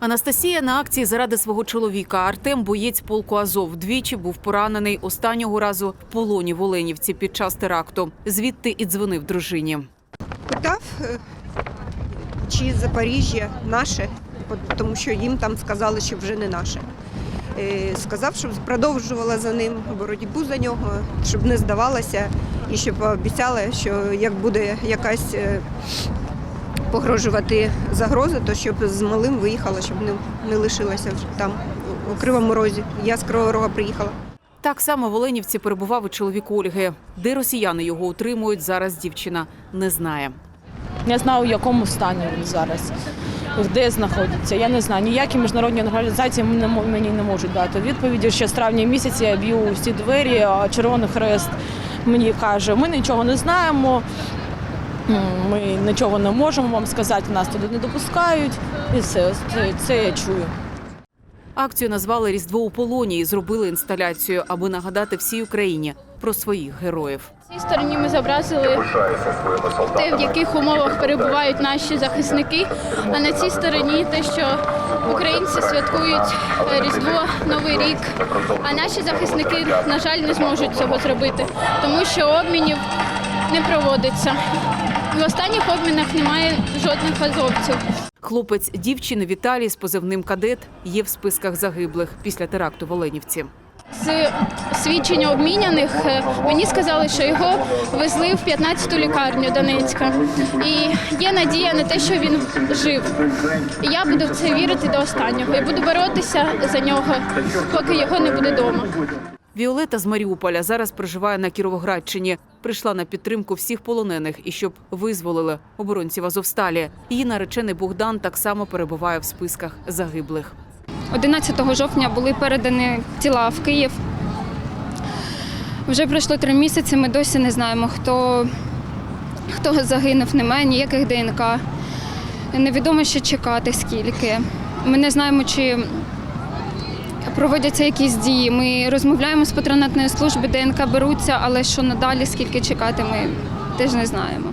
Анастасія на акції заради свого чоловіка. Артем, боєць полку Азов, двічі був поранений останнього разу в полоні в Оленівці під час теракту. Звідти і дзвонив дружині. питав, е, чи Запоріжжя наше, тому що їм там сказали, що вже не наше. Е, Сказав, щоб продовжувала за ним боротьбу за нього, щоб не здавалася і щоб обіцяла, що як буде якась е, погрожувати загроза, то щоб з малим виїхала, щоб не, не лишилася там у Кривому Розі. Я з Кривого Рога приїхала. Так само в Оленівці перебував і чоловік Ольги. Де росіяни його утримують, зараз дівчина не знає. Не знаю, в якому стані він зараз, де знаходиться. Я не знаю. Ніякі міжнародні організації мені не мо- не можуть дати відповіді. Ще з травня місяця я б'ю всі двері, а Червоний Хрест мені каже, ми нічого не знаємо, ми нічого не можемо вам сказати, нас туди не допускають. І все, це, це я чую. Акцію назвали Різдво у полоні і зробили інсталяцію, аби нагадати всій Україні про своїх героїв. На цій стороні ми зобразили те, в яких умовах перебувають наші захисники. А на цій стороні те, що українці святкують е, Різдво, Новий рік. А наші захисники, на жаль, не зможуть цього зробити, тому що обмінів не проводиться. В останніх обмінах немає жодних азовців. Хлопець дівчини Віталій з позивним кадет є в списках загиблих після теракту в Оленівці. З свідчення обміняних е, мені сказали, що його везли в 15-ту лікарню Донецька. І є надія на те, що він жив. І я буду в це вірити до останнього. І буду боротися за нього, поки його не буде вдома. Віолета з Маріуполя зараз проживає на Кіровоградщині. Прийшла на підтримку всіх полонених і щоб визволили оборонців Азовсталі. Її наречений Богдан так само перебуває в списках загиблих. 11 жовтня були передані тіла в Київ. Вже пройшло три місяці. Ми досі не знаємо, хто, хто загинув. Немає ніяких ДНК. Невідомо ще чекати скільки. Ми не знаємо, чи проводяться якісь дії. Ми розмовляємо з патронатної служби, ДНК беруться, але що надалі, скільки чекати, ми теж не знаємо.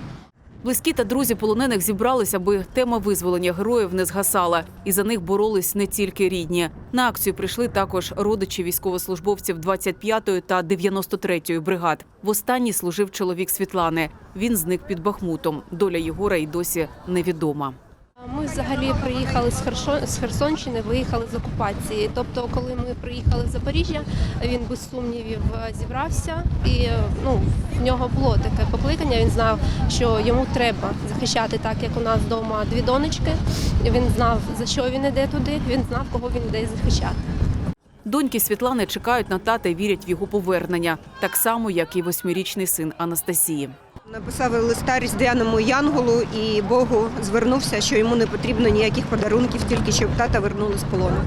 Близькі та друзі полонених зібралися, аби тема визволення героїв не згасала, і за них боролись не тільки рідні. На акцію прийшли також родичі військовослужбовців 25-ї та 93-ї бригад. В останній служив чоловік Світлани. Він зник під Бахмутом. Доля Єгора й досі невідома. Ми взагалі приїхали з Херсонщини, виїхали з окупації. Тобто, коли ми приїхали в Запоріжжя, він без сумнівів е, зібрався, і ну в нього було таке покликання. Він знав, що йому треба захищати так, як у нас вдома дві донечки. Він знав за що він іде туди. Він знав, кого він іде захищати. Доньки Світлани чекають на тата і вірять в його повернення, так само як і восьмирічний син Анастасії. Написав листа різдвяному Янголу і Богу звернувся, що йому не потрібно ніяких подарунків, тільки щоб тата вернули з полону.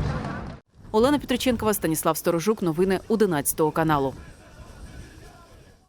Олена Петриченкова, Станіслав Сторожук. Новини 11 каналу.